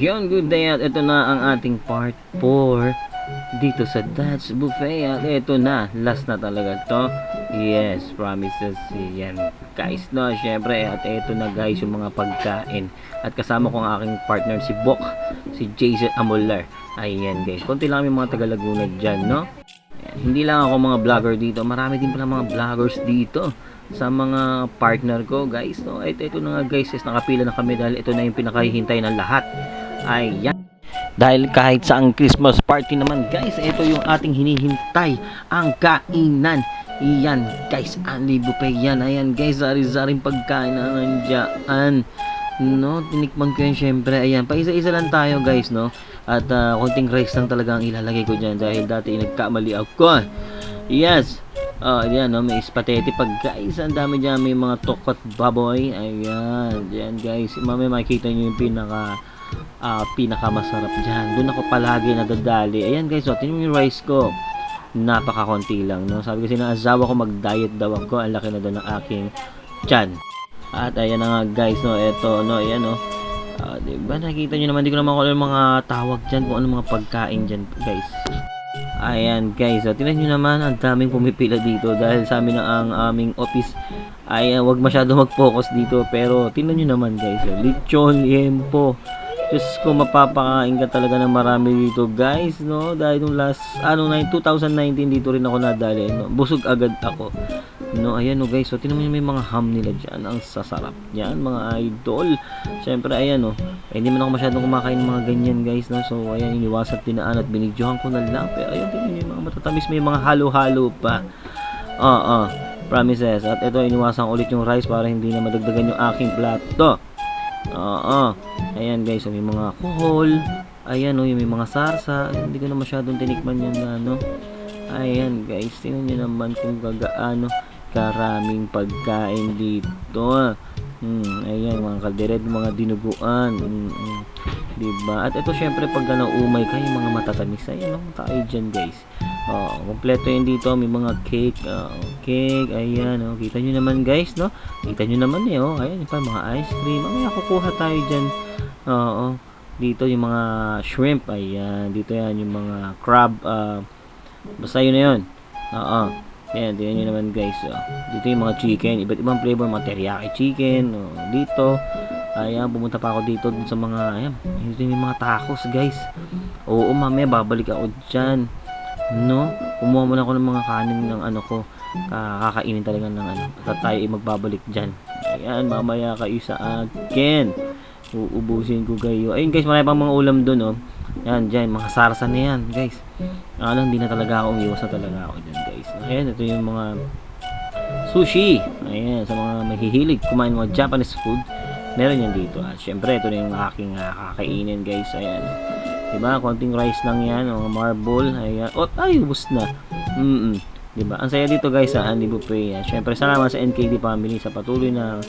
Ayun, good day. At ito na ang ating part 4 dito sa Dad's Buffet. At ito na, last na talaga to. Yes, promises yan guys no, syempre at ito na guys yung mga pagkain. At kasama ko ang aking partner si Bok si Jason Amular ayan guys, konti lang yung mga taga Laguna dyan no? Ayan, hindi lang ako mga vlogger dito. Marami din pala mga vloggers dito sa mga partner ko guys no? Ito, ito na nga guys is nakapila na kami dahil ito na yung pinakahihintay ng lahat ayan dahil kahit sa ang Christmas party naman guys, ito yung ating hinihintay, ang kainan. Iyan guys, Anli Buffet yan. Ayan guys, sari-saring pagkain na nandiyan. No, tinikman ko yan syempre. Ayan, pa isa-isa lang tayo guys, no. At ah, konting rice lang talaga ang ilalagay ko dyan dahil dati nagkamali ako. Yes. Oh, ayan, no, may spaghetti pag guys. Ang dami dyan, may mga tokot baboy. Ayan, dyan guys. Mamaya makikita nyo yung pinaka ah pinakamasarap dyan. Doon ako palagi nadadali. Ayan guys, so, tingnan mo yung rice ko. Napakakonti lang, no? Sabi kasi ng asawa ko mag-diet daw ako. Ang laki na daw ng aking chan. At ayan na nga guys, no? Ito, no? Ayan, no? Ah, di ba nakita nyo naman, di ko naman kung ano mga tawag dyan, kung ano mga pagkain dyan, guys. Ayan guys, so, tingnan nyo naman, ang daming pumipila dito dahil sa amin ang aming office ay uh, wag masyado mag-focus dito pero tingnan nyo naman guys, so, lechon, yempo, Diyos ko, mapapakain ka talaga ng marami dito, guys, no? Dahil nung last, ano, na 2019, dito rin ako nadali, no? Busog agad ako. No, ayan, no, guys. So, tinan mo may mga ham nila dyan. Ang sasarap yan, mga idol. Siyempre, ayan, no. Eh, hindi man ako masyadong kumakain ng mga ganyan, guys, no? So, ayan, iniwasan tinaan at binidyohan ko na lang. Pero, ayan, tingnan nyo yung mga matatamis. May mga halo-halo pa. Oo, uh, uh, promises. At ito, iniwasan ulit yung rice para hindi na madagdagan yung aking plato. Oo. Ayan guys, so may mga kuhol. Ayan oh, yung may mga sarsa. Hindi ko na masyadong tinikman yan na ano. Ayan guys, tingnan nyo naman kung gagaano karaming pagkain dito. Hmm, ayan, mga kaldereta, mga dinuguan. Hmm, hmm. Diba? At ito syempre pag naumay kayo mga matatamis. Ayan, oh, tayo dyan guys. Oh, kompleto yun dito, may mga cake, oh, cake, ayan, oh, kita nyo naman guys, no? Kita nyo naman eh, oh, ayan, pa mga ice cream, mamaya kukuha tayo dyan, oo, oh, dito yung mga shrimp, ayan, dito yan, yung mga crab, uh, basta yun na yun, oo, ayan, tingnan nyo naman guys, oh, dito yung mga chicken, iba't ibang flavor, mga teriyaki chicken, oh, dito, ayan, pumunta pa ako dito dun sa mga, ayan, dito yung mga tacos guys, oo, mamaya, babalik ako dyan, no? Kumuha muna ako ng mga kanin ng ano ko kakainin talaga ng ano at tayo ay magbabalik dyan. Ayan mamaya kayo sa akin. Uubusin ko kayo. Ayun guys marami pang mga ulam dun oh. Yan dyan mga sarsa na yan guys. Ano hindi na talaga ako umiwas talaga ako dyan guys ayan ito yung mga sushi ayan sa mga mahihilig kumain mga Japanese food meron yan dito at syempre ito na yung aking uh, kakainin guys ayan Diba? Konting rice lang yan. O, marble. Ayan. Oh, ay, ubus na. Mm, -mm. Diba? Ang saya dito guys sa Andy Buffet. Yan. Siyempre, salamat sa NKD family sa patuloy na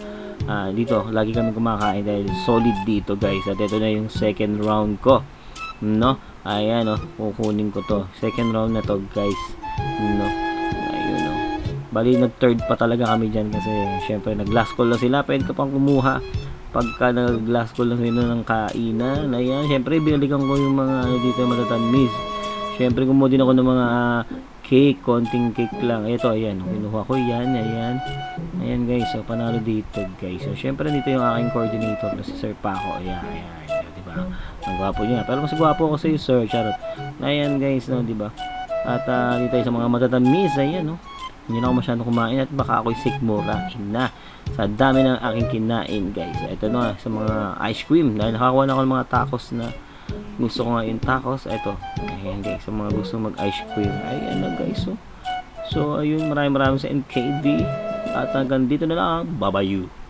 uh, dito. Lagi kami kumakain dahil solid dito guys. At ito na yung second round ko. No? Ayan. Oh, kukunin ko to. Second round na to guys. No? Bali, nag-third pa talaga kami dyan kasi syempre nag-last call na sila. Pwede ka pang kumuha. Pagka nag-glass ko lang yun ng kainan ayan. Syempre binalikan ko yung mga ano dito matatamis syempre kumuha din ako ng mga uh, cake konting cake lang. Ito ayan. Kinuha ko yan ayan. Ayan guys. So panalo dito guys. So syempre dito yung aking coordinator na si Sir Paco. Ayan ayan, ayan di ba? Ang gwapo niya. Pero mas gwapo ako sa iyo sir. Charot. Ayan guys no di ba? At uh, dito sa mga matatamis ayan no hindi na ako masyadong kumain at baka ako'y sikmurahin na. Sa dami ng aking kinain guys. Ito na sa mga ice cream. Dahil nakakuha na ako ng mga tacos na gusto ko nga yung tacos. Ito. Ayan guys. Sa mga gusto mag ice cream. Ayan na guys so, so ayun. Maraming maraming sa NKD at hanggang dito na lang. Bye bye you